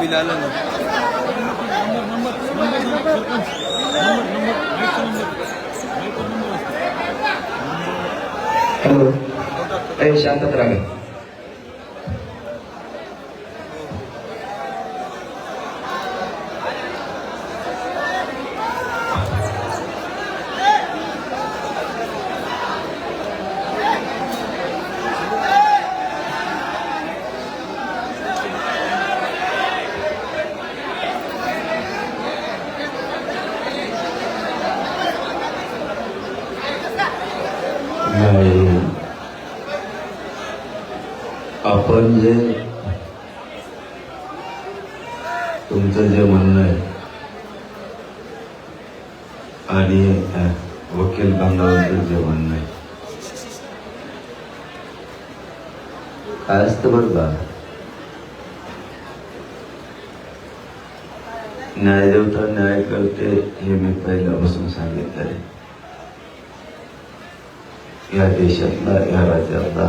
Bill आलं ना hello शांतत राहा नाही आपण जे तुमचं जे म्हणणं आहे आणि अ, वकील बांधवांचं जे म्हणणं आहे काय असतं बरं का न्यायदेवता न्याय करते हे मी पहिल्यापासून सांगितलं आहे या देशातला या राज्यातला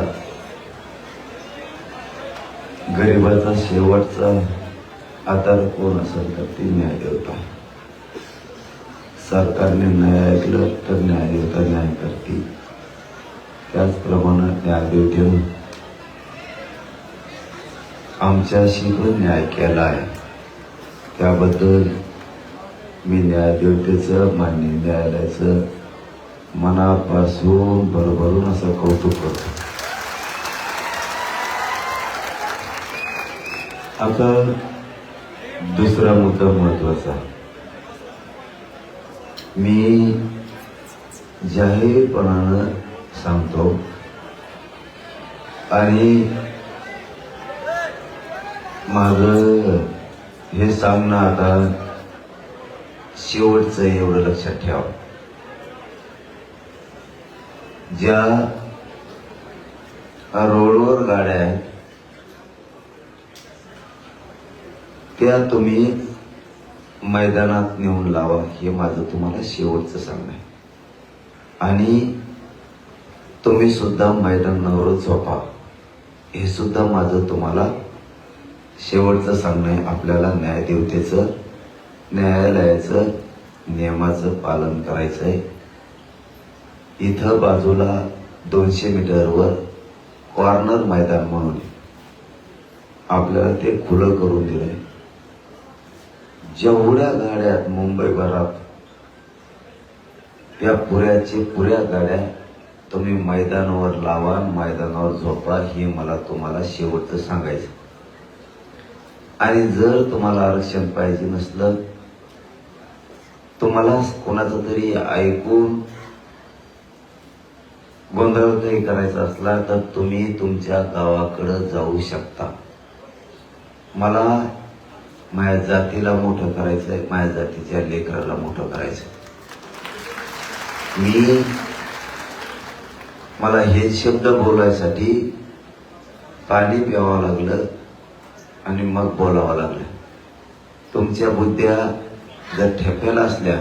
गरिबाचा शेवटचा आधार कोण असेल तर ती न्यायदेवता सरकारने न्याय ऐकलं तर न्यायदेवता न्याय करते त्याचप्रमाणे न्यायदेवतेनं आमच्याशी पण न्याय केला आहे. त्याबद्दल मी न्यायदेवतेचं मान्य न्यायालयाचं मनापासून भरभरून असं कौतुक करतो. आता दुसरा मुद्दा महत्त्वाचा मी जाहीरपणानं सांगतो आणि माझं हे सांगणं आता शेवटचं एवढं लक्षात ठेवा. ज्या रोडवर गाड्या आहेत त्या तुम्ही मैदानात नेऊन लावा हे माझं तुम्हाला शेवटचं सांगणं आहे. आणि तुम्ही सुद्धा मैदानावर झोपा. हे सुद्धा माझं तुम्हाला शेवटचं सांगणं आहे आपल्याला न्यायदेवतेचं न्यायालयाचं नियमाचं पालन करायचं आहे. इथं बाजूला दोनशे मीटरवर कॉर्नर मैदान म्हणून आपल्याला ते खुलं करून दिलंय. जेवढ्या गाड्यात मुंबईभरात या पुऱ्याचे पुऱ्या गाड्या तुम्ही मैदानावर लावा मैदानावर झोपा हे मला तुम्हाला शेवटचं सांगायचं आणि जर तुम्हाला आरक्षण पाहिजे नसलं तुम्हाला कोणाचं तरी ऐकून गोंधळ काही करायचा असला तर तुम्ही तुमच्या गावाकडं जाऊ शकता. मला माझ्या जातीला मोठं करायचंय माझ्या जातीच्या लेकराला मोठं करायचंय. मी मला हे शब्द बोलायसाठी पाणी प्यावं लागलं. आणि मग बोलावं लागलं. तुमच्या बुद्ध्या जर ठेप्याला असल्या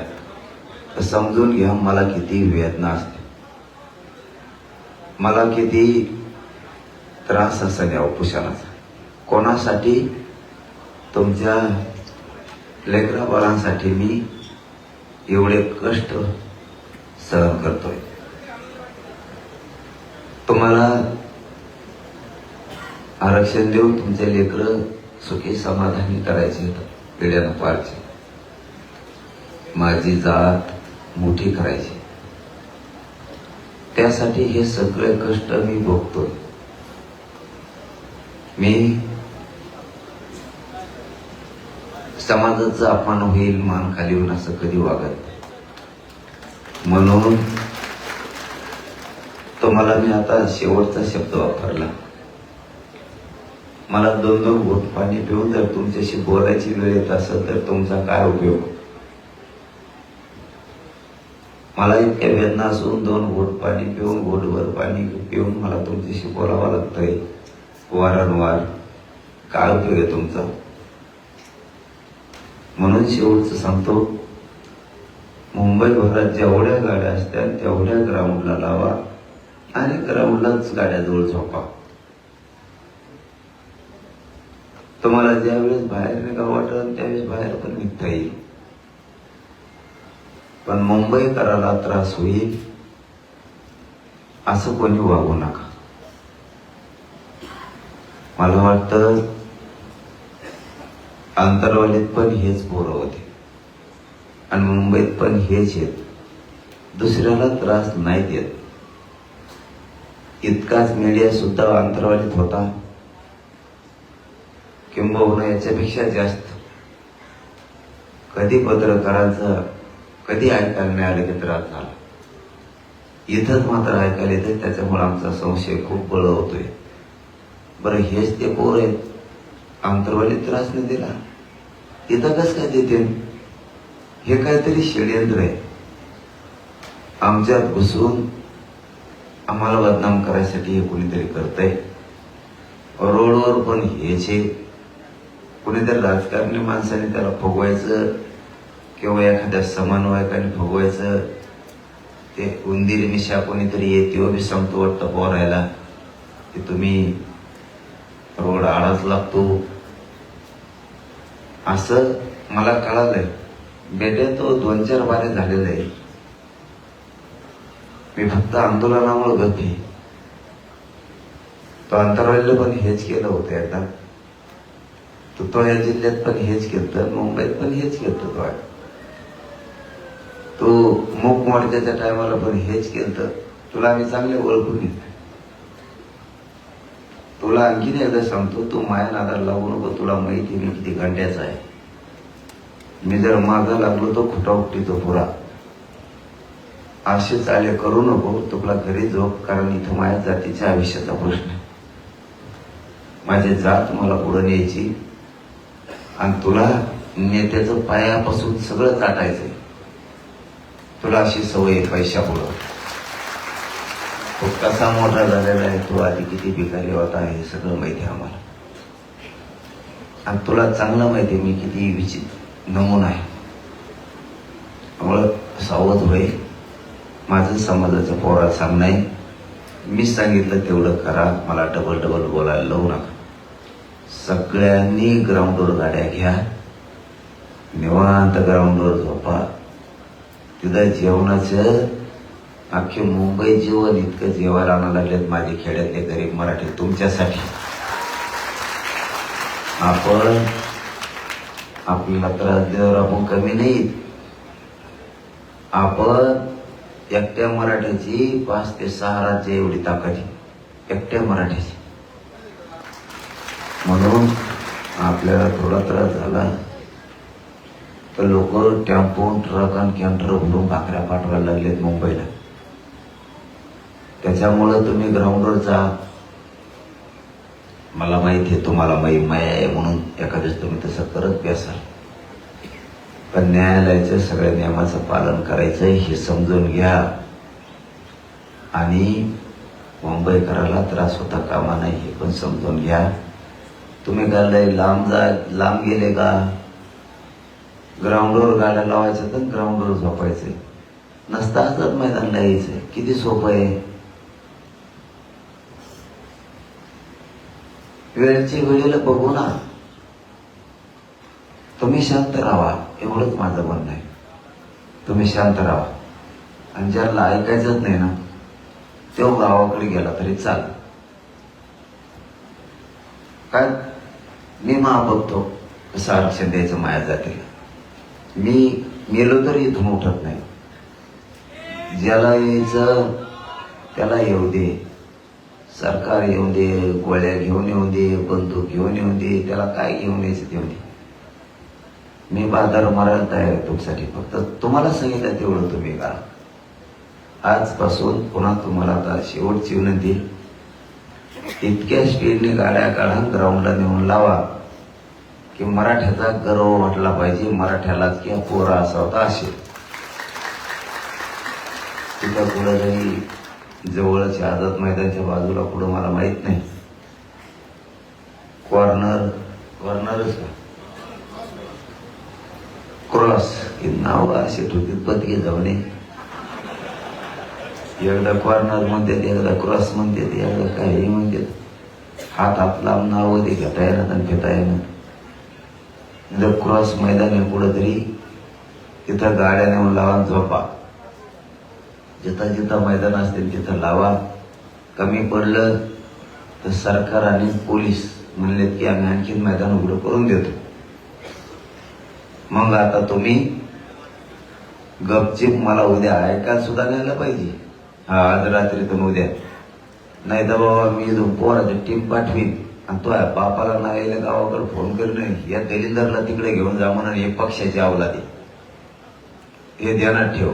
तर समजून घ्या मला किती वेदना असते. मला किती त्रास असा द्या उपोषणाचा. कोणासाठी? तुमच्या लेकरा बाळांसाठी मी एवढे कष्ट सहन करतोय. तुम्हाला आरक्षण देऊन तुमचे लेकर सुखी समाधानी करायचे पिढ्यानं पारचे माझी जात मोठी करायची. त्यासाठी हे सगळे कष्ट मी भोगतोय. मी समाजाचा अपमान होईल मान खाली होईल असं कधी वागत म्हणून तुम्हाला मी आता शेवटचा शब्द वापरला. मला दोन दोन घोट पाणी पिऊन जर तुमच्याशी बोलायची वेळ येत असेल तर तुमचा काय उपयोग? मला इतक्या वेदना असून दोन घोट पाणी पिऊन घोटभर पाणी पिऊन मला तुमच्याशी बोलावं लागतंय. वारंवार काय उपयोग आहे तुमचा? म्हणून शेवटचं सांगतो मुंबई भरात जेवढ्या गाड्या असतात तेवढ्या ग्राउंडला लावा आणि ग्राउंडलाच गाड्याजवळ झोपा. तुम्हाला ज्यावेळेस बाहेर निघावं वाटत त्यावेळेस बाहेर पण निघता येईल. पण मुंबईकराला त्रास होईल असं कोणी वागू नका. मला वाटतं आंतरवालीत पण हेच पोरं होते. आणि मुंबईत पण हेच आहेत. दुसऱ्याला त्रास नाही देत इतकाच मीडिया सुद्धा अंतरवालीत होता. किंबहुना याच्यापेक्षा जास्त. कधी पत्रकारांचं कधी ऐकायला नाही आलं की त्रास झाला? इथंच मात्र ऐकायला येते त्याच्यामुळे आमचा संशय खूप बळ होतोय. बरं हेच ते पोर आहेत. आंतरवाली त्रास नाही दिला. इथं कसं काय देते हे काहीतरी षडयंत्र आहे. आमच्यात घुसून आम्हाला बदनाम करायसाठी हे कोणीतरी करतंय. रोडवर पण हेच आहे. कोणीतरी राजकारणी माणसाने त्याला फुगवायचं किंवा एखाद्या समन्वयकाने फुगवायचं ते उंदीर निशा कोणीतरी येते बी सांगतो वाटतं पोरायला की तुम्ही रोड आळाच लागतो. असं मला कळालंय. बेटे तो दोन चार बारे झालेलं आहे मी फक्त आंदोलनामुळे गती तो अंतरवालीला पण हेच केलं होतं एकदा. तो या जिल्ह्यात पण हेच केलं मुंबईत पण हेच घेतलं तो तो मूक मोर्चाच्या टायमाला पण हेच केलं तुला आम्ही चांगले ओळखून घेत तुला आणखीन एकदा सांगतो तू माया नादाला लावू नको तुला माहिती मी किती घंट्याचा आहे. मी जर मागं लागलो तो खुटा उठतो पुरा. असे चाले करू नको तुला घरी झोप कारण इथं माझ्या जातीच्या आयुष्याचा प्रश्न माझी जात मला पुढे न्यायची आणि तुला नेत्याचं पायापासून सगळं चाटायचंय तुला अशी सवय पैशापुढं तो कसा मोठा झालेला आहे तू आधी किती भिकारी होता हे सगळं माहिती आहे आम्हाला. आणि तुला चांगलं माहिती आहे मी किती विचित नमून आहे. त्यामुळं सावध होय. माझं समाजाचं पोरा सांगणं आहे. मी सांगितलं तेवढं करा मला डबल डबल बोलायला लावू नका. सगळ्यांनी ग्राउंडवर गाड्या घ्या. निवांत ग्राउंडवर झोपा. तिथं जेवणाचं अख्खे मुंबई जीवन इतकं जेवायला आणायला लागलेत माझे खेड्यातले गरीब मराठी तुमच्यासाठी. आपण आपल्याला त्रास देवर आपण कमी नाही. आपण एकट्या मराठ्याची पाच ते सहा राज्य एवढी ताकद एकट्या मराठ्याची आपल्याला थोडा त्रास झाला. तर लोक टेम्पो ट्रक आणि कॅन्टर भरून भाकऱ्या पाठवायला लागलेत मुंबईला. त्याच्यामुळं तुम्ही ग्राउंडवर जा. मला माहीत आहे तुम्हाला माही माया आहे म्हणून एखाद्याच तुम्ही तसं करत असाल पण न्यायालयाच्या सगळ्या नियमाचं पालन करायचं हे समजून घ्या. आणि मुंबईकराला त्रास होता कामा नाही हे पण समजून घ्या. तुम्ही काय लय लांब जा लांब गेले का? ग्राउंडवर गाड्या लावायचं तर ग्राउंडवर झोपायचंय नसता असतात मैदानला यायचंय किती सोपं आहे? वेळची वेळेला बघू ना. तुम्ही शांत राहा. एवढंच माझं म्हणणं आहे. तुम्ही शांत राहा. आणि ज्याला ऐकायचंच नाही ना तो गावाकडे गेला तरी चाल काय मी मा बघतो कसं आरक्षण द्यायचं माया जातीला मी मेलो तरी इथून उठत नाही. ज्याला यायचं त्याला येऊ दे. सरकार येऊ दे गोळ्या घेऊन येऊ दे बंदूक घेऊन येऊ दे त्याला काय घेऊन यायचं तेवढे मी बाजार मारायला तयार तुमसाठी तुमच्यासाठी. फक्त तुम्हाला सांगितलं तेवढं तुम्ही करा. आजपासून पुन्हा तुम्हाला आता शेवटची विनंती इतक्या स्पीडने गाड्या काढा ग्राउंडला नेऊन लावा. की मराठ्याचा गर्व वाटला पाहिजे मराठ्यालाच किंवा पोरा असा होता तिथं पुढं काही जवळच आझाद मैदानच्या बाजूला पुढं मला माहीत नाही. कॉर्नर कॉर्नरच क्रॉस हे नाव असे ठेवतील पदके जाऊने एकदा कॉर्नर म्हणतात एकदा क्रॉस म्हणतात एकदा काही म्हणतात हात आपला नाव ते घेता येणार आणि घेता येणार जर क्रॉस मैदान आहे कुठंतरी तिथं गाड्या नेऊन लावा झोपा. जिथं जिथं मैदान असतील तिथं लावा. कमी पडलं तर सरकार आणि पोलीस म्हणलेत की आम्ही आणखीन मैदान उघडं करून देतो. मग आता तुम्ही गपचिप मला उद्या ऐकायला सुद्धा घ्यायला पाहिजे. हा आज रात्रीतून उद्या नाही तर बाबा मी इथून पोराची टीम पाठवीन आणि तो आहे बापाला नाही गावाकडे फोन करणं या दलिंदरला तिकडे घेऊन जा म्हणून हे पक्षाची अवलादी हे ध्यानात ठेव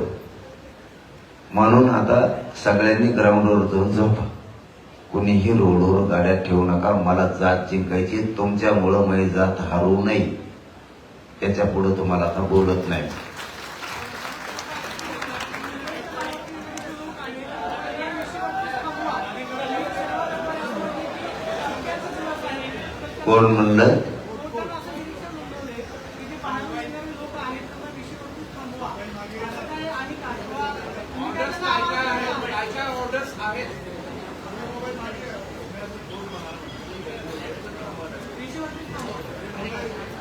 म्हणून आता सगळ्यांनी ग्राउंडवर जाऊन झोपा कुणीही रोडवर गाड्या ठेवू नका मला जात जिंकायची तुमच्यामुळं मी जात हरवू नये त्याच्या पुढे तुम्हाला आता बोलत नाही कोण म्हणलं ऑर्डर्स काय काय आहेत काय काय कोण म्हणलं?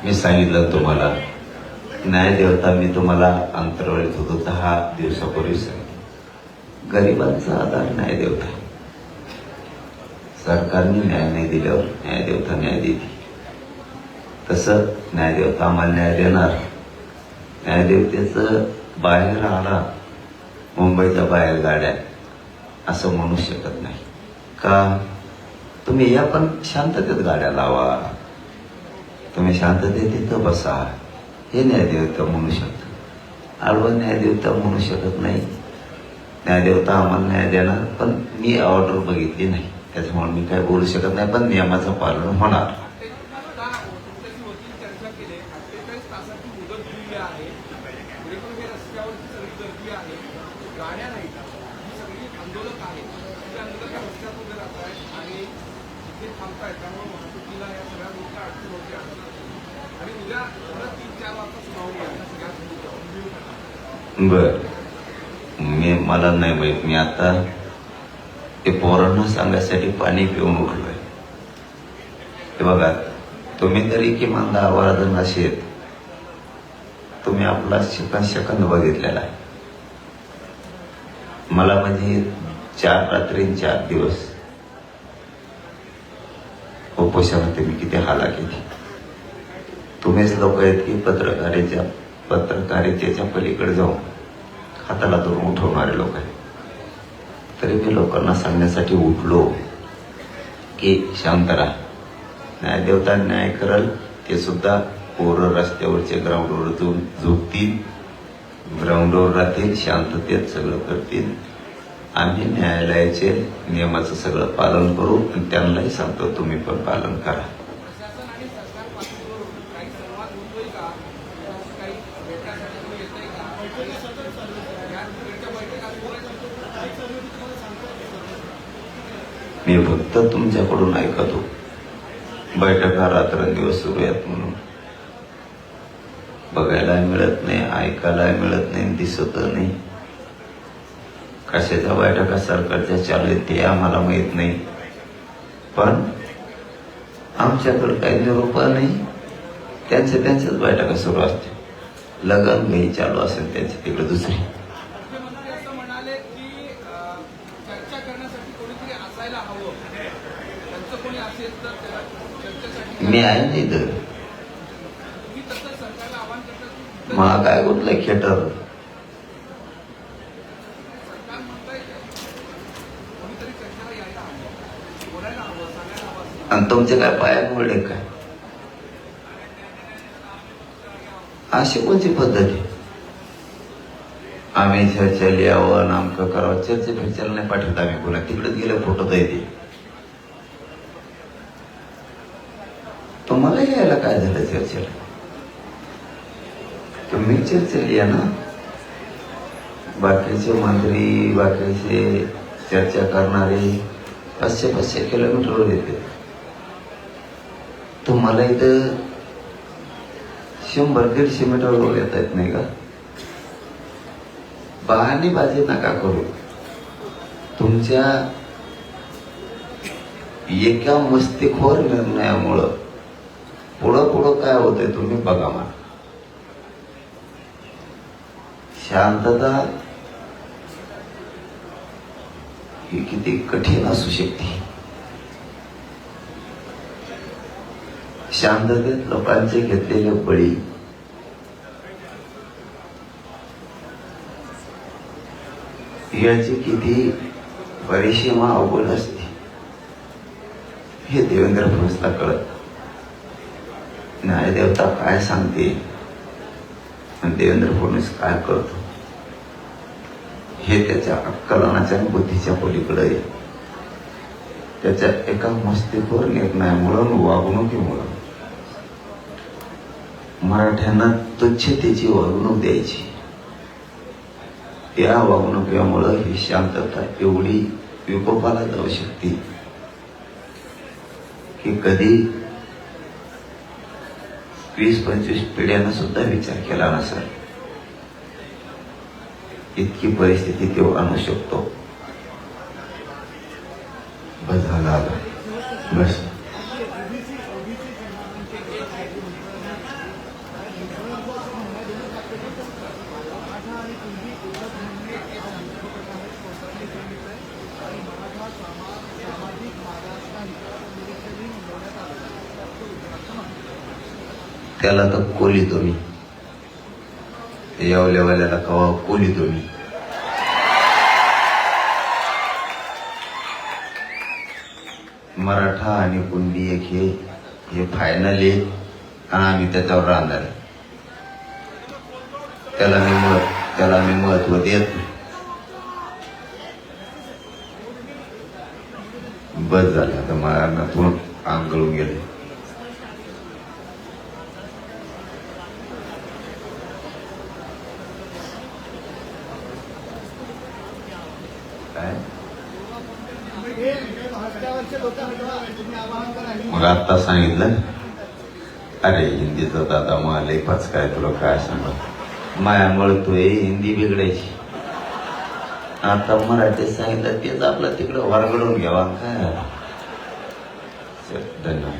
मी सांगितलं तुम्हाला न्यायदेवता मी तुम्हाला अंतरवळीत होतो दहा दिवसापूर्वी सांगितलं. गरिबांचा आधार न्यायदेवता. सरकारने न्याय नाही दिल्यावर न्यायदेवता न्याय देते तसं न्यायदेवता आम्हाला न्याय देणार. न्यायदेवतेचं बाहेर आला मुंबईच्या बाहेर गाड्या असं म्हणू शकत नाही. का? तुम्ही या पण शांततेत गाड्या लावा. तुम्ही शांततेत तिथं बसा. हे न्यायदेवता म्हणू शकतो आडवं न्यायदेवता म्हणू शकत नाही. न्यायदेवता आम्हाला न्याय देणार पण मी ऑर्डर बघितली नाही. त्याच्यामुळे मी काय बोलू शकत नाही पण नियमाचं पालन होणार. बर. मी मला नाही माहीत. मी आता ते पोरांना सांगायसाठी पाणी पिऊन उठलोय. हे बघा तुम्ही तरी किमान दहा बारा जण असे आहेत. तुम्ही आपला सेकंद सेकंद बघितलेला आहे. मला म्हणजे चार रात्री चार दिवस उपोषणात मी किती हाला केली तुम्हीच लोक आहेत की पत्रकारेच्या पत्रकारितेच्या पलीकडे जाऊन हाताला धरून उठवणारे लोक आहेत. तरी मी लोकांना सांगण्यासाठी उठलो की शांत राहा. न्यायदेवता न्याय करल ते सुद्धा पोरं रस्त्यावरचे ग्राउंडवर जाऊन झोपतील. ग्राउंडवर राहतील शांततेत सगळं करतील. आम्ही न्यायालयाचे नियमाचं सगळं पालन करू आणि त्यांनाही सांगतो तुम्ही पण पालन करा प्रशासन आणि सरकार पातळीवरून काही संवाद होतोय का काही भेटण्यासाठी कोणी येतंय का या तिकडच्या बैठका बोलायचं मी फक्त तुमच्याकडून ऐकतो. बैठका रात्रंदिवस सुरू आहेत म्हणून. बघायला मिळत नाही ऐकायला मिळत नाही दिसत नाही. कशाच्या बैठका सरकारच्या चालू आहेत ते आम्हाला माहीत नाही. पण आमच्याकडे काही निरोप नाही. त्यांच्या त्यांच्याच बैठका सुरू असते लगन घाई चालू असेल त्यांची तिकडे दुसरी मुख्यमंत्री असं म्हणाले की अं, चर्चा करण्यासाठी कोणीतरी असायला हवं त्यांचं कोणी असेल तर त्याला चर्चेसाठी मी आहे करतात की मग काय कुठलं खेटर. आणि तुमचे काय पाया मोडले काय? अशी कोणती पद्धत आहे? आम्ही चर्चेला यावं नामकं करावं. चर्चे फिरच्याला नाही पाठवत आम्ही कोणा तिकडे गेले फोटो येते तुम्हाला यायला चर्चेला तुम्ही चर्चेला या ना? बाकीचे मंत्री बाकीचे चर्चा करणारे पाचशे पाचशे किलोमीटरवर येते. तुम्हाला इथं शंभर दीडशे मीटरवर येता येत नाही का? बहाणीबाजी नका करू. तुमच्या एका मस्तीखोर निर्णयामुळं पुढं पुढं काय होतंय तुम्ही बघा मला. शांतता ही किती कठीण असू शकते. शांततेत लोकांचे घेतलेले बळी याची किती परिसीमा अवघड असते. हे देवेंद्र फडणवीसला कळत. न्यायदेवता काय सांगते? आणि देवेंद्र फडणवीस काय करतो? हे त्याच्या अक्कलनाच्या बुद्धीच्या पलीकडे आहे. त्याच्या एका मस्तीखोर निर्णयामुळं वागणुकीमुळं. मराठ्यांना तुच्छतेची वागणूक द्यायची. या वागणुकीमुळं ही शांतता एवढी विकोपाला जाऊ शकते. की कधी वीस पंचवीस पिढ्यांना सुद्धा विचार केला नसेल इतकी परिस्थिती तो आणू शकतो. बस झाला बस. त्याला तर कोली तुम्ही. येवल्यावाल्याला कवा कोली तुम्ही. मराठा आणि कुंडी एक हे हे फायनल आहे आणि आम्ही त्याच्यावर राहणार आहे. त्याला मी मत त्याला मी महत्त्व देत नाही. बस झालं आता मला नातून आंगळून गेले काय मग आता सांगितलं. अरे हिंदीचा दादा मला पाच काय तुला काय सांगत मायामुळे तू हे हिंदी बिघडायची. आता मराठीत सांगितलं तेच आपलं तिकडं वरगडून घ्यावा. काय? चल, धन्यवाद.